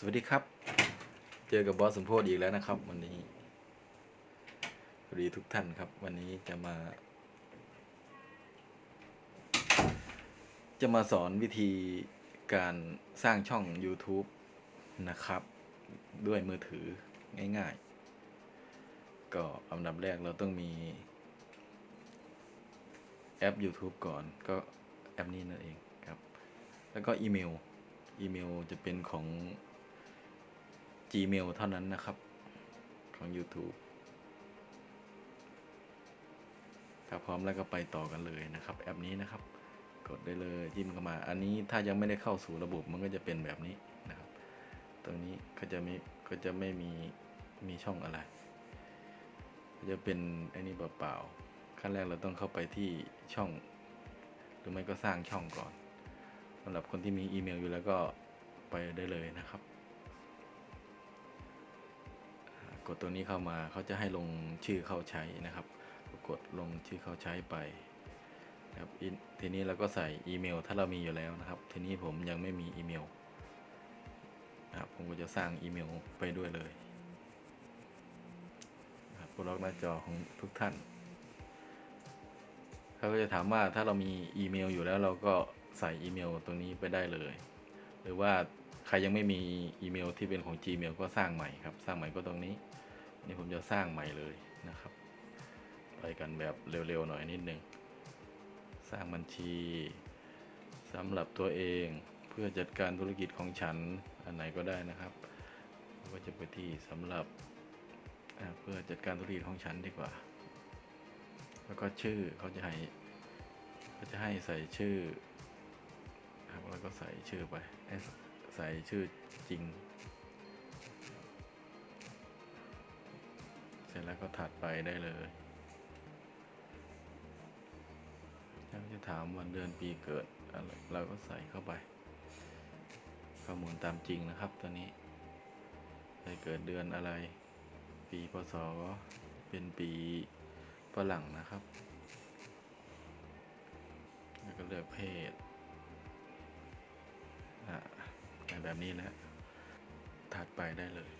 สวัสดีครับ เจอกับบอสสมโพธอีกแล้วนะครับ วันนี้สวัสดีทุกท่านครับ วันนี้จะมา จะมาสอนวิธีการสร้างช่อง YouTube นะครับ ด้วยมือถือง่ายๆ ก็อันดับแรกเราต้องมี แอป YouTube ก่อนก็แอปนี้นั่นเองครับ แล้วก็อีเมลอีเมลจะเป็นของ Gmail เท่านั้นนะครับ ของ YouTube ถ้าพร้อมแล้วก็ไปต่อกันเลยนะครับ แอปนี้นะครับ กดได้เลยจิ้มเข้ามา อันนี้ถ้ายังไม่ได้เข้าสู่ระบบมันก็จะเป็นแบบนี้นะครับ ตรงนี้ก็จะไม่ก็จะไม่มีมีช่องอะไรจะเป็นอ้นี่เปล่าๆขั้นแรกเราต้องเข้าไปที่ช่อง หรือไม่ก็สร้างช่องก่อนสำหรับคนที่มีอีเมลอยู่แล้วก็ไปได้เลยนะครับ กดตัวนี้เข้ามาเขาจะให้ลงชื่อเข้าใช้นะครับ กดลงชื่อเข้าใช้ไปครับทีนี้เราก็ใส่อีเมล ถ้าเรามีอยู่แล้วนะครับ ทีนี้ผมยังไม่มีอีเมลนะครับผมก็จะสร้างอีเมลไปด้วยเลยนะครับล็อกหน้าจอของทุกท่านเขาก็จะถามว่าถ้าเรามีอีเมลอยู่แล้วเราก็ใส่อีเมลตรงนี้ไปได้เลย หรือว่า ใครยังไม่มีอีเมลที่เป็นของ Gmail ก็สร้างใหม่ครับ สร้างใหม่ก็ตรงนี้ นี่ผมจะสร้างใหม่เลยนะครับ ไปกันแบบเร็วๆหน่อยนิดนึง สร้างบัญชีสำหรับตัวเองเพื่อจัดการธุรกิจของฉันอันไหนก็ได้นะครับก็จะไปที่สำหรับเพื่อจัดการธุรกิจของฉันดีกว่า แล้วก็ชื่อเขาจะให้เขาจะให้ใส่ชื่อครับแล้วก็ใส่ชื่อไป ใส่ชื่อจริง เสร็จแล้วก็ถัดไปได้เลยแล้วจะถามวันเดือนปีเกิดอะไรเราก็ใส่เข้าไป ข้อมูลตามจริงนะครับตอนนี้ใส่เกิดเดือนอะไร ปีพศเป็นปีฝรั่งนะครับ แล้วก็เลือกเพศ แบบนี้แหละถัดไปได้เลย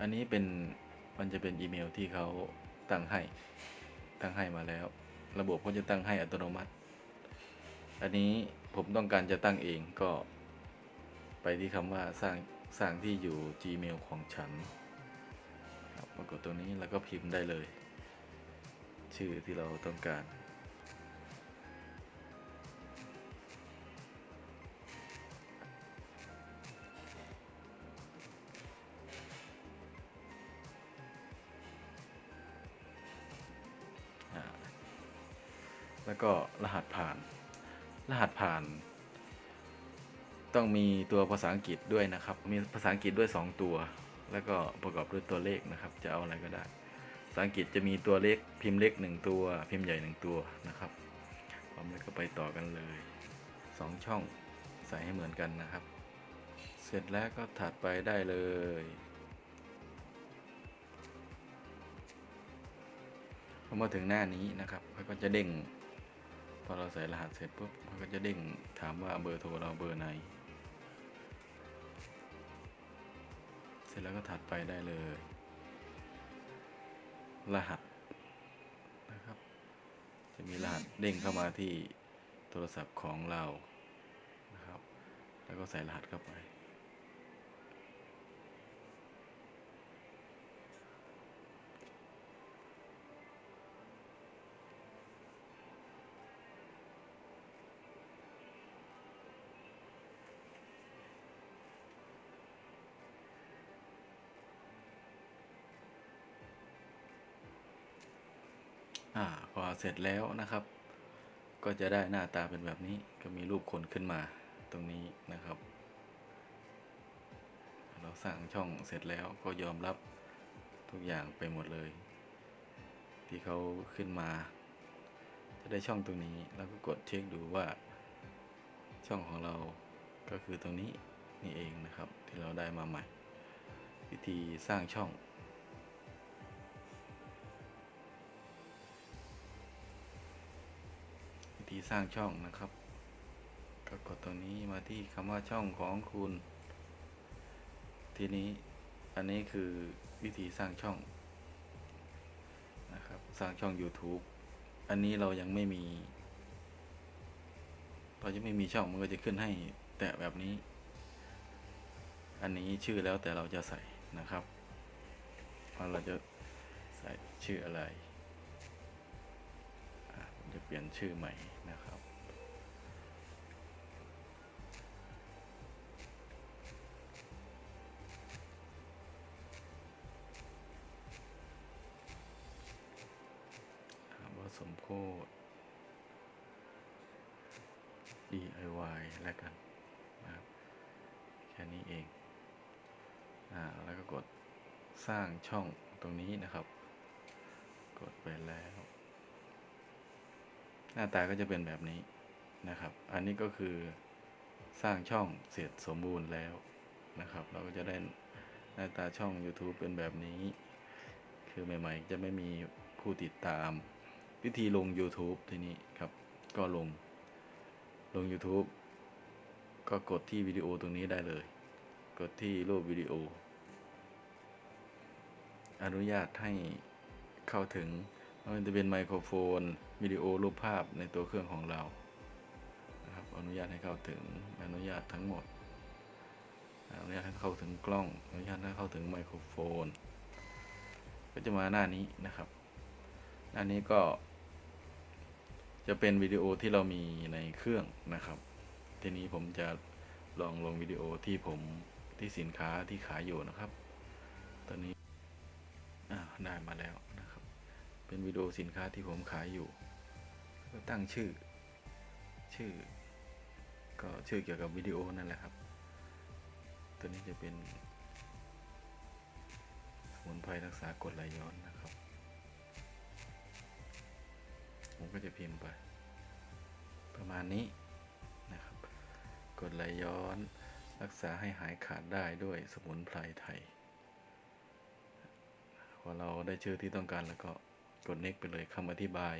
อันนี้เป็นมันจะเป็นอีเมลที่เขาตั้งให้ ตั้งให้มาแล้ว ระบบเขาจะตั้งให้อัตโนมัติ อันนี้ผมต้องการจะตั้งเองก็ไปที่คำว่าสร้างสร้างที่อยู่ Gmail ของฉันครับมากดตัวนี้แล้วก็พิมพ์ได้เลย ชื่อที่เราต้องการ แล้วก็รหัสผ่าน รหัสผ่าน ต้องมีตัวภาษาอังกฤษด้วยนะครับ มีภาษาอังกฤษด้วย 2 ตัว แล้วก็ประกอบด้วยตัวเลขนะครับ จะเอาอะไรก็ได้ภาษาอังกฤษจะมีตัวเล็กพิมพ์เล็ก 1 ตัว พิมพ์ใหญ่ 1 ตัวนะครับพร้อมแล้วก็ไปต่อกันเลย 2 ช่องใส่ให้เหมือนกันนะครับ เสร็จแล้วก็ถัดไปได้เลยพอมาถึงหน้านี้นะครับเขาก็จะเด้ง อเราใส่รหัสเสร็จปุ๊บเขาก็จะเด้งถามว่าเบอร์โทรเราเบอร์ไหน เสร็จแล้วก็ถัดไปได้เลย รหัสนะครับ จะมีรหัสเด้งเข้ามาที่โทรศัพท์ของเรานะครับ แล้วก็ใส่รหัสเข้าไป อ่าพอเสร็จแล้วนะครับ ก็จะได้หน้าตาเป็นแบบนี้ก็มีรูปคนขึ้นมาตรงนี้นะครับ เราสร้างช่องเสร็จแล้วก็ยอมรับทุกอย่างไปหมดเลย ที่เขาขึ้นมา จะได้ช่องตรงนี้แล้วก็กดเช็คดูว่า ช่องของเราก็คือตรงนี้นี่เองนะครับ ที่เราได้มาใหม่ วิธีสร้างช่อง สร้างช่องนะครับ ก็กดตรงนี้มาที่คำว่าช่องของคุณ ทีนี้อันนี้คือวิธีสร้างช่องนะครับ สร้างช่อง YouTube อันนี้เรายังไม่มีเราจะไม่มีช่องมันก็จะขึ้นให้แต่แบบนี้ อันนี้ชื่อแล้วแต่เราจะใส่นะครับว่าเราจะใส่ชื่ออะไร ผมจะเปลี่ยนชื่อใหม่ ว่าสมโพธ DIY แล้วกันนะครับแค่นี้เองอ่าแล้วก็กดสร้างช่องตรงนี้นะครับ กดไปแล้ว หน้าตาก็จะเป็นแบบนี้นะครับ อันนี้ก็คือสร้างช่องเสร็จสมบูรณ์แล้วนะครับ เราก็จะได้หน้าตาช่อง YouTube เป็นแบบนี้ คือใหม่ๆ จะไม่มีผู้ติดตาม วิธีลง YouTube ทีนี้ครับ ก็ลง ลง YouTube ก็กดที่วิดีโอตรงนี้ได้เลย กดที่รูปวิดีโอ อนุญาตให้เข้าถึงม่ว่าจะเป็นไมโครโฟนวิดีโอรูปภาพในตัวเครื่องของเรานะครับอนุญาตให้เข้าถึงอนุญาตทั้งหมดอนุญาตให้เข้าถึงกล้องอนุญาตให้เข้าถึงไมโครโฟน ก็จะมาหน้านี้นะครับ หน้านี้ก็ จะเป็นวิดีโอที่เรามีในเครื่องนะครับ ทีนี้ผมจะลองลงวิดีโอที่ผมที่สินค้าที่ขายอยู่นะครับ ตอนนี้อ่าได้มาแล้วนะครับ เป็นวิดีโอสินค้าที่ผมขายอยู่ ก็ตั้งชื่อ ชื่อ ก็ชื่อเกี่ยวกับวิดีโอนั่นแหละครับ ตัวนี้จะเป็นสมุนไพรรักษากรดไหลย้อนนะครับ ผมก็จะพิมพ์ไป ประมาณนี้นะครับ กดไหลย้อนรักษาให้หายขาดได้ด้วยสมุนไพรไทย พอเราได้ชื่อที่ต้องการแล้วก็กด next ไปเลยคำอธิบาย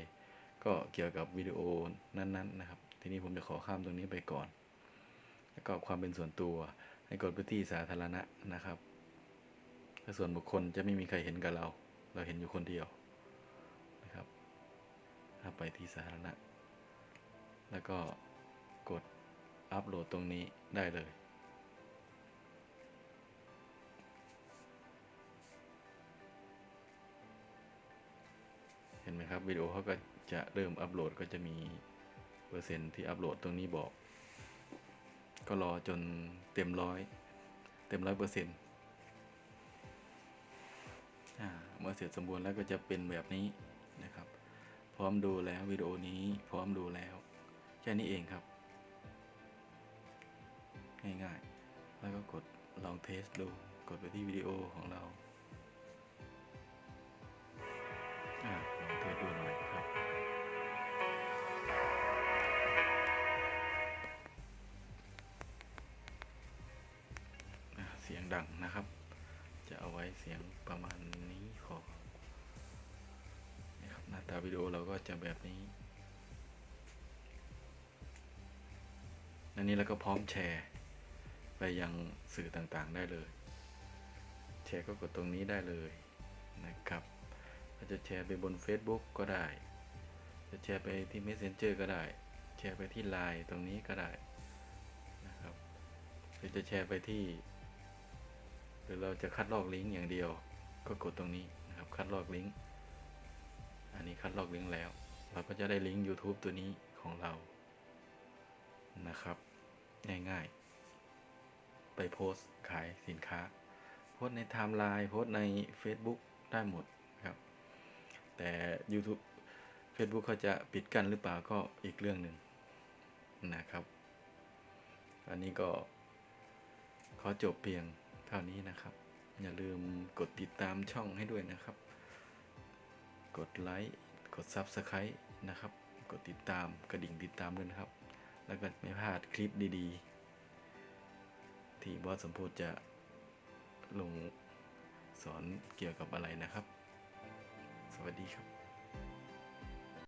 ก็เกี่ยวกับวิดีโอนั้นๆนะครับ ทีนี้ผมจะขอข้ามตรงนี้ไปก่อน แล้วก็ความเป็นส่วนตัว ให้กดไปที่สาธารณะนะครับถ้าส่วนบุคคลจะไม่มีใครเห็นกับเรา เราเห็นอยู่คนเดียว ถ้าไปที่สาธารณะ แล้วก็กดอัปโหลดตรงนี้ได้เลย เห็นไหมครับวิดีโอเขาก็จะเริ่มอัปโหลดก็จะมีเปอร์เซ็นต์ที่อัปโหลดตรงนี้บอก ก็รอจนเต็มร้อยเต็มร้อยเปอร์เซ็นต์เมื่อเสร็จสมบูรณ์แล้วก็จะเป็นแบบนี้ ร้อมดูแล้ววิดีโอนี้พร้อมดูแล้ว แค่นี้เองครับ ง่ายๆ แล้วก็กดลองเทสดู กดไปที่วิดีโอของเราอ่าลองเทสดูหน่อยครับ เสียงดังนะครับ จะเอาไว้เสียงประมาณ ถ้าวิดีโอเราก็จะแบบนี้ อันนี้เราก็พร้อมแชร์ ไปยังสื่อต่างๆได้เลย แชร์ก็กดตรงนี้ได้เลยนะครับเราจะแชร์ไปบน Facebook ก็ได้ จะแชร์ไปที่ Messenger ก็ได้ แชร์ไปที่ Line ตรงนี้ก็ได้นะครับหรือจะแชร์ไปที่ หรือเราจะคัดลอกลิงก์อย่างเดียว ก็กดตรงนี้นะครับ คัดลอกลิงก์ อันนี้คัดลอกลิงก์แล้ว เราก็จะได้ลิงก์ YouTube ตัวนี้ของเรา นะครับ ง่ายๆ ไปโพสต์ขายสินค้า โพสต์ในไทม์ไลน์ โพสต์ใน Facebook ได้หมดครับ แต่ YouTube Facebook เขาจะปิดกั้นหรือเปล่าก็อีกเรื่องหนึ่งนะครับ อันนี้ก็ขอจบเพียงเท่านี้นะครับ อย่าลืมกดติดตามช่องให้ด้วยนะครับ กดไลค์กด Subscribe นะครับ กดติดตามกระดิ่งติดตามด้วยนะครับ แล้วก็ไม่พลาดคลิปดีๆ ที่บอสสมพูดจะลงสอนเกี่ยวกับอะไรนะครับ สวัสดีครับ